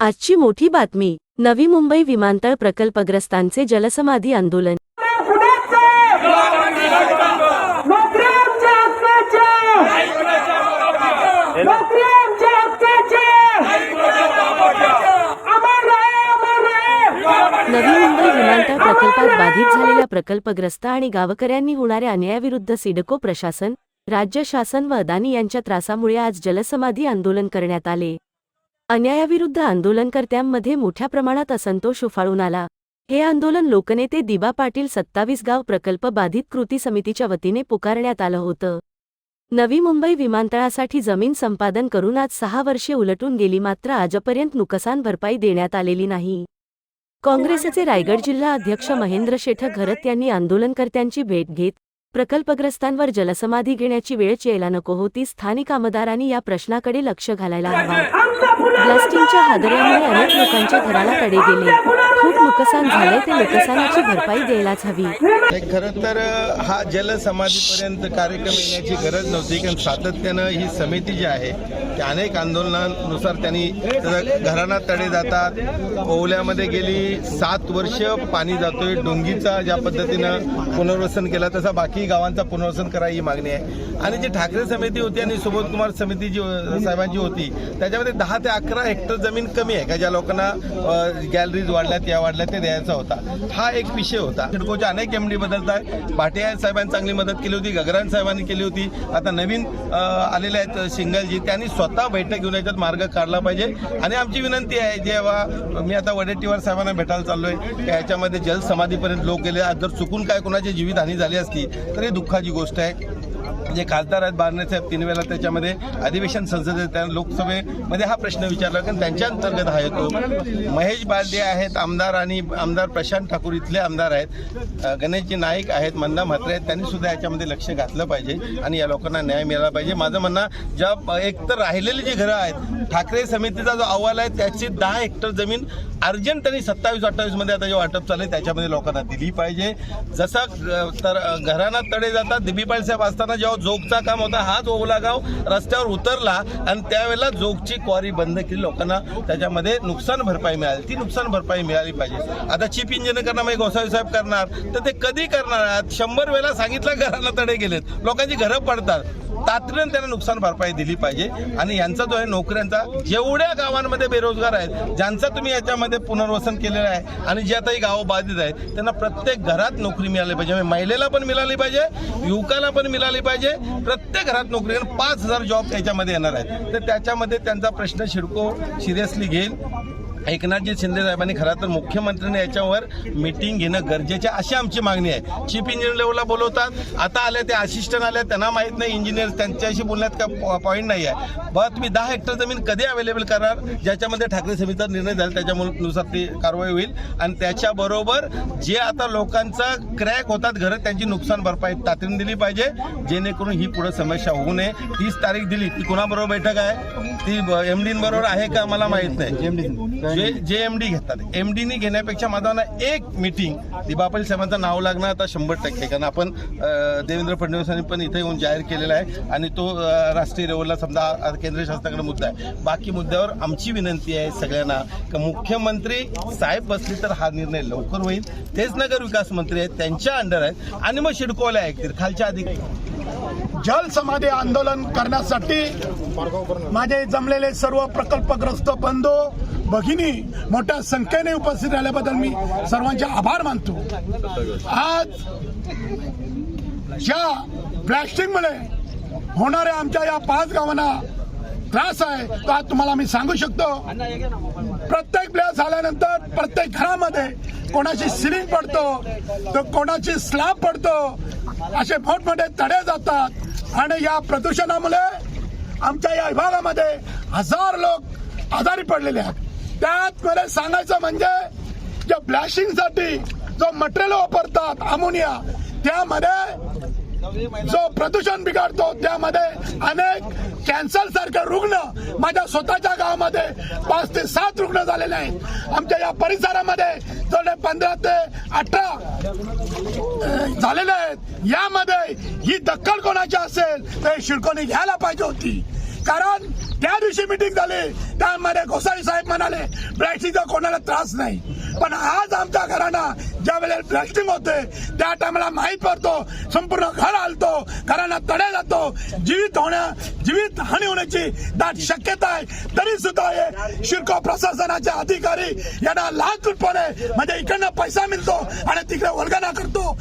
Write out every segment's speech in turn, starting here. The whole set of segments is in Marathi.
आजची मोठी बातमी नवी मुंबई विमानतळ प्रकल्पग्रस्तांचे जलसमाधी आंदोलन. नवी मुंबई विमानतळ प्रकल्पात बाधित झालेल्या प्रकल्पग्रस्त आणि गावकऱ्यांनी होणाऱ्या अन्यायाविरुद्ध सिडको प्रशासन राज्य शासन व अदानी यांच्या त्रासामुळे आज जलसमाधी आंदोलन करण्यात आले. अन्यायाविरुद्ध आंदोलनकर्त्यांमध्ये मोठ्या प्रमाणात असंतोष उफाळून आला. हे आंदोलन लोकनेते दिबा पाटील सत्तावीस गाव प्रकल्प बाधित कृती समितीच्या वतीने पुकारण्यात आलं होतं. नवी मुंबई विमानतळासाठी जमीन संपादन करून आज सहा वर्षे उलटून गेली मात्र आजपर्यंत नुकसान भरपाई देण्यात आलेली नाही. काँग्रेसचे रायगड जिल्हा अध्यक्ष महेंद्र शेठ घरत यांनी आंदोलनकर्त्यांची भेट घेत प्रकल्पग्रस्तांवर जलसमाधी घेण्याची वेळच यायला नको होती स्थानिक आमदारांनी या प्रश्नाकडे लक्ष घालायला हवा. ब्लास्टिंगच्या हादऱ्यामुळे अनेक लोकांच्या घराला तडे गेले. नुकसान झाले ते नुकसानाची भरपाई द्यायलाच हवी. खरं तर हा जलसमाधीपर्यंत कार्यक्रम येण्याची गरज नव्हती कारण सातत्यानं ही समिती जी आहे ती अनेक आंदोलनानुसार त्यांनी त्याचा घरांना तडे जातात ओवल्यामध्ये गेली सात वर्ष पाणी जातोय डोंगीचा ज्या पद्धतीनं पुनर्वसन केला तसा बाकी गावांचा पुनर्वसन करा ही मागणी आहे. आणि जी ठाकरे समिती होती आणि सुबोध कुमार समिती जी साहेबांची होती त्याच्यामध्ये दहा ते अकरा हेक्टर जमीन कमी आहे का ज्या लोकांना गॅलरीज वाढल्यात या वाढल्यात ते द्यायचा होता. हा एक विषय होता. सिडकोच्या अनेक एमडी बदलत आहे भाटिया साहेबांनी चांगली मदत केली होती. गगरान साहेबांनी केली होती. आता नवीन आलेले आहेत सिंगलजी त्यांनी स्वतः बैठक घेऊन याच्यात मार्ग काढला पाहिजे. आणि आमची विनंती आहे जेव्हा मी आता वडेट्टीवार साहेबांना भेटायला चाललोय. की याच्यामध्ये जलसमाधीपर्यंत लोक गेले. जर चुकून काय कोणाची जीवितहानी झाली असती तर ही दुःखाची गोष्ट आहे. जे खासदार आहेत बारणे साहेब तीन वेळेला त्याच्यामध्ये अधिवेशन संसदेत लोकसभेमध्ये हा प्रश्न विचारला कारण त्यांच्या अंतर्गत हा येतो महेश बालदे आहेत आमदार आणि आमदार प्रशांत ठाकूर इथले आमदार आहेत. गणेशजी नाईक आहेत मंदा म्हात्रे आहेत. त्यांनी सुद्धा याच्यामध्ये लक्ष घातलं पाहिजे आणि या लोकांना न्याय मिळाला पाहिजे. माझं म्हणणं ज्या एक तर राहिलेली जी घरं आहेत ठाकरे समितीचा जो अहवाल आहे त्याची दहा हेक्टर जमीन अर्जंट त्यांनी सत्तावीस अठ्ठावीसमध्ये आता जे वाटप चालू आहे त्याच्यामध्ये लोकांना दिली पाहिजे. जसा तर घरांना तडे जातात दिबीपाल साहेब असताना जेव्हा जोगचा काम होता हाच ओवला गाव रस्त्यावर उतरला आणि त्यावेळेला जोगची क्वारी बंद केली. लोकांना त्याच्यामध्ये नुकसान भरपाई मिळाली. ती नुकसान भरपाई मिळाली पाहिजे. आता चीफ इंजिनियर करणार म्हणजे गोसावी साहेब करणार तर ते कधी करणार? शंभर वेळा सांगितलं घराला तडे गेलेत. लोकांची घरं पडतात. तातडीनं त्यांना नुकसान भरपाई दिली पाहिजे. आणि यांचा जो आहे नोकऱ्यांचा जेवढ्या गावांमध्ये बेरोजगार आहेत ज्यांचं तुम्ही याच्यामध्ये पुनर्वसन केलेलं आहे आणि जे आता ही गावं बाधित आहेत त्यांना प्रत्येक घरात नोकरी मिळाली पाहिजे. म्हणजे महिलेला पण मिळाली पाहिजे युवकाला पण मिळाली पाहिजे प्रत्येक घरात नोकरी आणि पाच हजार जॉब त्याच्यामध्ये येणार आहेत. तर त्याच्यामध्ये त्यांचा प्रश्न शिडको सिरियसली घेईल. एकनाथजी शिंदे साहेबांनी खरं तर मुख्यमंत्र्यांनी याच्यावर मिटिंग घेणं गरजेचे अशी आमची मागणी आहे. चीफ इंजिनियर लेवलला बोलवतात. आता आले ते असिस्टंट आले त्यांना माहीत नाही इंजिनियर त्यांच्याशी बोलण्यात का पॉईंट नाही आहे. बरं तुम्ही दहा हेक्टर जमीन कधी अवेलेबल करणार ज्याच्यामध्ये ठाकरे समितीचा निर्णय झाला त्याच्यानुसार ती कारवाई होईल. आणि त्याच्याबरोबर जे आता लोकांचा क्रॅक होतात घरं त्यांची नुकसान भरपाई तातडीने दिली पाहिजे. जेणेकरून ही पुढे समस्या होऊ नये. तीस तारीख दिली ती कोणाबरोबर बैठक आहे? ती एम बरोबर आहे का? मला माहीत नाही. जे जे एम डी घेतात. एम डीनी घेण्यापेक्षा माझा ना एक मिटिंग दिबापल साहेबांचं नाव लागणार आता शंभर टक्के. कारण आपण देवेंद्र फडणवीसांनी पण इथे येऊन जाहीर केलेला आहे. आणि तो राष्ट्रीय लेवलला समजा केंद्रीय केंद्र शासनाकडे मुद्दा आहे. बाकी मुद्द्यावर आमची विनंती आहे सगळ्यांना की मुख्यमंत्री साहेब बसले तर हा निर्णय लवकर होईल. तेच नगर विकास मंत्री आहेत त्यांच्या अंडर आहेत. आणि मग शिडकोला ऐकतील. खालच्या अधिक जलसमाधी आंदोलन करण्यासाठी माझे जमलेले सर्व प्रकल्पग्रस्त बंधू भगिनी मोठ्या संख्येने उपस्थित राहिल्याबद्दल मी सर्वांचे आभार मानतो. आज ज्या ब्लॅस्टिंगमुळे होणाऱ्या आमच्या या पाच गावांना त्रास आहे तो आज तुम्हाला मी सांगू शकतो. प्रत्येक ब्लॅस झाल्यानंतर प्रत्येक घरामध्ये कोणाची सिलिंग पडतो तर कोणाची स्लॅब पडतो असे मोठमोठे तडे जातात. आणि या प्रदूषणामुळे आमच्या या विभागामध्ये हजार लोक आजारी पडलेले आहेत. त्यात मला सांगायचं म्हणजे जे ब्लॅशिंगसाठी जो मटेरियल वापरतात अमोनिया त्यामध्ये जो प्रदूषण बिघडतो त्यामध्ये अनेक कॅन्सर सारखे रुग्ण माझ्या स्वतःच्या गावामध्ये पाच ते सात रुग्ण झालेले आहेत. आमच्या या परिसरामध्ये जवळ पंधरा ते अठरा झालेले आहेत. यामध्ये ही दखल कोणाची असेल तर शिडकोनी घ्यायला पाहिजे होती. कारण त्या दिवशी मिटिंग झाली. त्यामध्ये गोसावी साहेब म्हणाले ब्लॅस्टिंगचा कोणाला त्रास नाही. पण आज आमच्या घरांना ज्या वेळेला ब्लॅस्टिंग होते त्या टायमाला माहीत पडतो संपूर्ण घर हलतो घरांना तडे जातो. जीवित होण्या जीवित हानी होण्याची दाट शक्यता आहे. तरी सुद्धा हे शिरको प्रशासनाचे अधिकारी यांना लाचपणे म्हणजे इकडनं पैसा मिळतो आणि तिकडे वर्गना करतो.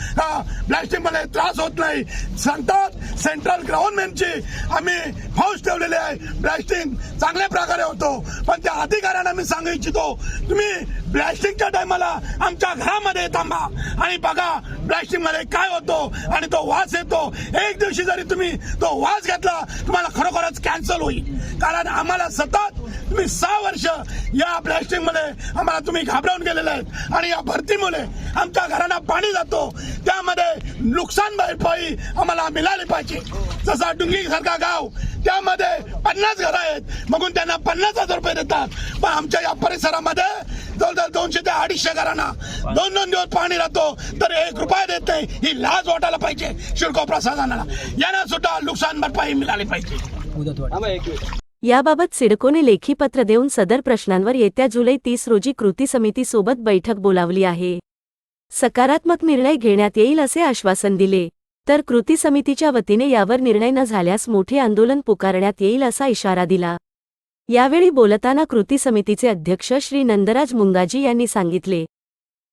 ब्लास्टिंगमध्ये त्रास होत नाही. सांगतात सेंट्रल गव्हर्नमेंटची आम्ही फौज ठेवलेली आहे. ब्लास्टिंग चांगल्या प्रकारे होतो. पण त्या अधिकाऱ्यांना मी सांगू इच्छितो तुम्ही ब्लास्टिंगच्या टायमाला आमच्या घरामध्ये थांबा. आणि बघा प्लास्टिकमध्ये काय होतो आणि तो वास येतो. एक दिवशी जरी तुम्ही तो वास घेतला तुम्हाला खरोखरच कॅन्सल होईल. कारण आम्हाला सतत तुम्ही सहा वर्ष या ब्लॅस्टिंगमध्ये आम्हाला तुम्ही घाबरवून गेलेले आहेत. आणि या भरतीमुळे आमच्या घरांना पाणी जातो. त्यामध्ये नुकसान भरपाई आम्हाला मिळाली पाहिजे. जसा डुंगी सारखा गाव त्यामध्ये पन्नास घरं आहेत. मगून त्यांना पन्नास हजार रुपये देतात. पण आमच्या या परिसरामध्ये जवळजवळ दोनशे ते अडीचशे घरांना दोन दोन दिवस पाणी राहतो. तर एक रुपया देत नाही. ही लाज वाटायला पाहिजे. शिडको प्रशासनाला. यांना सुद्धा नुकसान भरपाई मिळाली पाहिजे. याबाबत सिडकोने लेखी पत्र देऊन सदर प्रश्नांवर येत्या जुलै तीस रोजी कृती समितीसोबत बैठक बोलावली आहे. सकारात्मक निर्णय घेण्यात येईल असे आश्वासन दिले तर कृती समितीच्या वतीने यावर निर्णय न झाल्यास मोठे आंदोलन पुकारण्यात येईल असा इशारा दिला. यावेळी बोलताना कृती समितीचे अध्यक्ष श्री नंदराज मुंगाजी यांनी सांगितले.